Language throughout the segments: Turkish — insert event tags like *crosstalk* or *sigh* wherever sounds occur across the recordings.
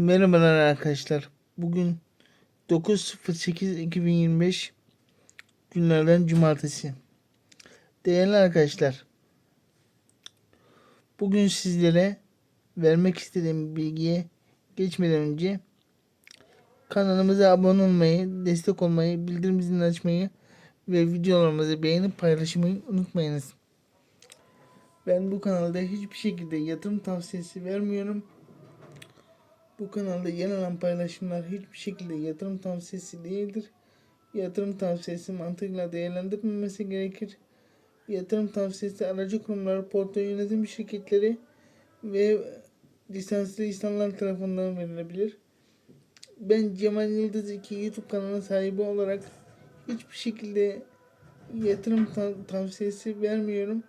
Merhabalar arkadaşlar. Bugün 9.08.2025 günlerden cumartesi. Değerli arkadaşlar. Bugün sizlere vermek istediğim bilgiye geçmeden önce kanalımıza abone olmayı, destek olmayı, bildirim zilini açmayı ve videolarımızı beğenip paylaşmayı unutmayınız. Ben bu kanalda hiçbir şekilde yatırım tavsiyesi vermiyorum. Bu kanalda yer alan paylaşımlar hiçbir şekilde yatırım tavsiyesi değildir. Yatırım tavsiyesi mantığıyla değerlendirilmemesi gerekir. Yatırım tavsiyesi aracı kurumlar, portföy yönetim şirketleri ve lisanslı insanlar tarafından verilebilir. Ben Cemal Yıldız 2 YouTube kanalı sahibi olarak hiçbir şekilde yatırım ta- tavsiyesi vermiyorum.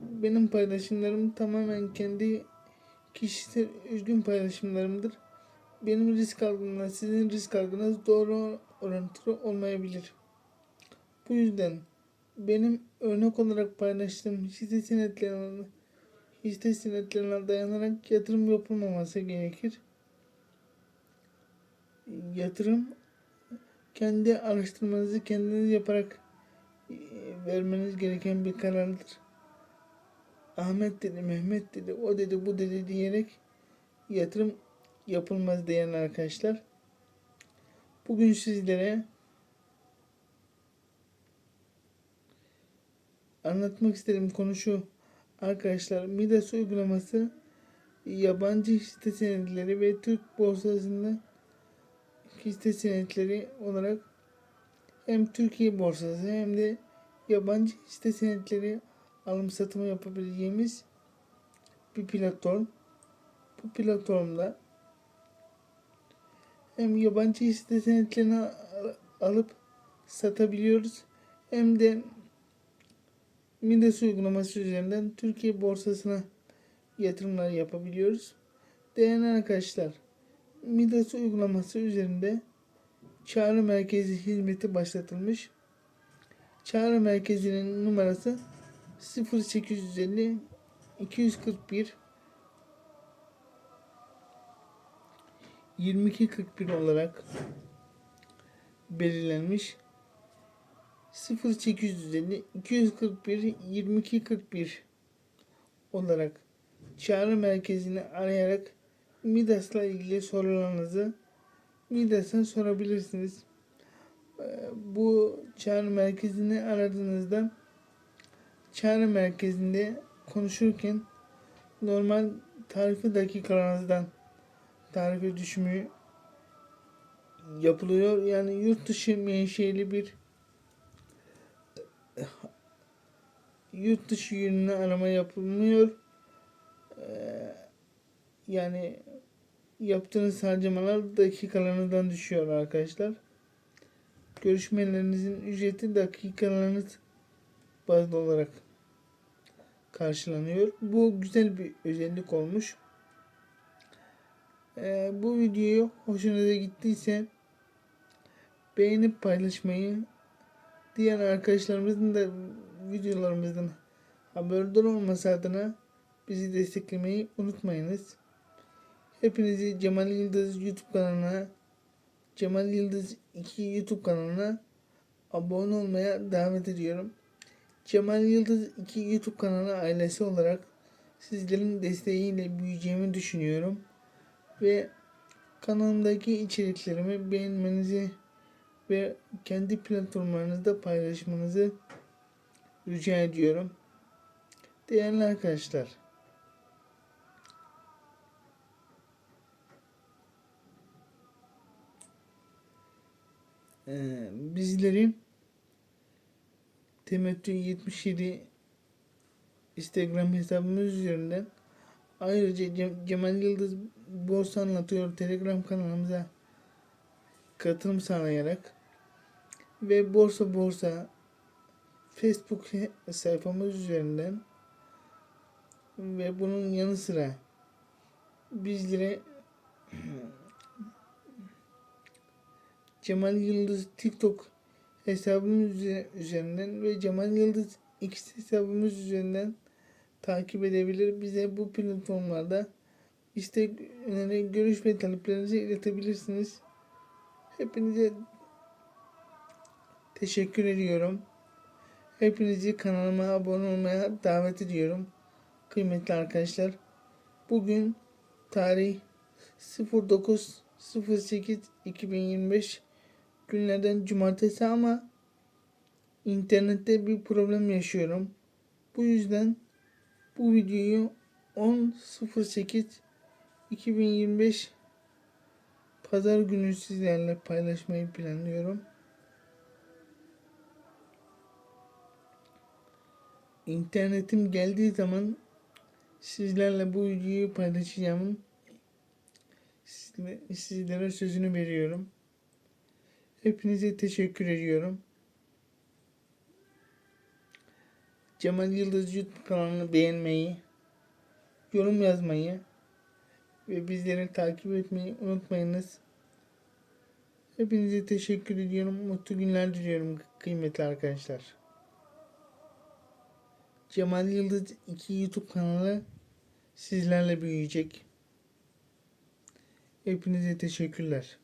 Benim paylaşımlarım tamamen kendi kişisel özgün paylaşımlarımdır. Benim risk algımla sizin risk algınız doğru orantılı olmayabilir. Bu yüzden benim örnek olarak paylaştığım hisse senetlerine, hisse senetlerine dayanarak yatırım yapılmaması gerekir. Yatırım kendi araştırmanızı kendiniz yaparak e, vermeniz gereken bir karardır. Ahmet dedi, Mehmet dedi, o dedi, bu dedi diyerek yatırım yapılmaz değerli arkadaşlar. Bugün sizlere anlatmak istediğim konu şu. Arkadaşlar Midas uygulaması yabancı hisse senetleri ve Türk borsasında hisse senetleri olarak hem Türkiye borsası hem de yabancı hisse senetleri alım satımı yapabileceğimiz bir platform. Bu platformda hem yabancı hisse senetlerini al- alıp satabiliyoruz hem de Midas uygulaması üzerinden Türkiye borsasına yatırımlar yapabiliyoruz. Değerli arkadaşlar, Midas uygulaması üzerinde çağrı merkezi hizmeti başlatılmış. Çağrı merkezinin numarası 0850 241 2241 olarak belirlenmiş. 0850 241 2241 olarak çağrı merkezini arayarak Midas'la ilgili sorularınızı Midas'a sorabilirsiniz. Ee, Bu çağrı merkezini aradığınızda çağrı merkezinde konuşurken normal tarifi dakikalarınızdan tarife düşümü yapılıyor. Yani yurt dışı menşeli bir yurt dışı yönüne arama yapılmıyor. Ee, yani yaptığınız harcamalar dakikalarınızdan düşüyor arkadaşlar. Görüşmelerinizin ücreti dakikalarınız bazlı olarak karşılanıyor. Bu güzel bir özellik olmuş. Ee, bu videoyu hoşunuza gittiyse beğenip paylaşmayı diğer arkadaşlarımızın da videolarımızdan haberdar olması adına bizi desteklemeyi unutmayınız. Hepinizi Cemal Yıldız YouTube kanalına Cemal Yıldız 2 YouTube kanalına abone olmaya davet ediyorum. Cemal Yıldız 2 YouTube kanalı ailesi olarak sizlerin desteğiyle büyüyeceğimi düşünüyorum. Ve kanalımdaki içeriklerimi beğenmenizi ve kendi platformlarınızda paylaşmanızı rica ediyorum. Değerli arkadaşlar. Ee, bizleri Temettü 77 Instagram hesabımız üzerinden ayrıca Cem- Cemal Yıldız Borsa Anlatıyor Telegram kanalımıza katılım sağlayarak ve Borsa Borsa Facebook sayfamız üzerinden ve bunun yanı sıra bizlere *clears throat* Cemal Yıldız TikTok hesabımız üze- üzerinden ve Cemal Yıldız X hesabımız üzerinden takip edebilir. Bize bu platformlarda istek, öneri, görüş ve taleplerinizi iletebilirsiniz. Hepinize teşekkür ediyorum. Hepinizi kanalıma abone olmaya davet ediyorum. Kıymetli arkadaşlar. Bugün tarih 09.08.2025 günlerden cumartesi ama internette bir problem yaşıyorum. Bu yüzden bu videoyu 10.08.2025 Pazar günü sizlerle paylaşmayı planlıyorum. İnternetim geldiği zaman sizlerle bu videoyu paylaşacağım. Sizle- Sizlere sözünü veriyorum. Hepinize teşekkür ediyorum. Cemal Yıldız YouTube kanalını beğenmeyi, yorum yazmayı ve bizleri takip etmeyi unutmayınız. Hepinize teşekkür ediyorum. Mutlu günler diliyorum kıymetli arkadaşlar. Cemal Yıldız 2 YouTube kanalı sizlerle büyüyecek. Hepinize teşekkürler.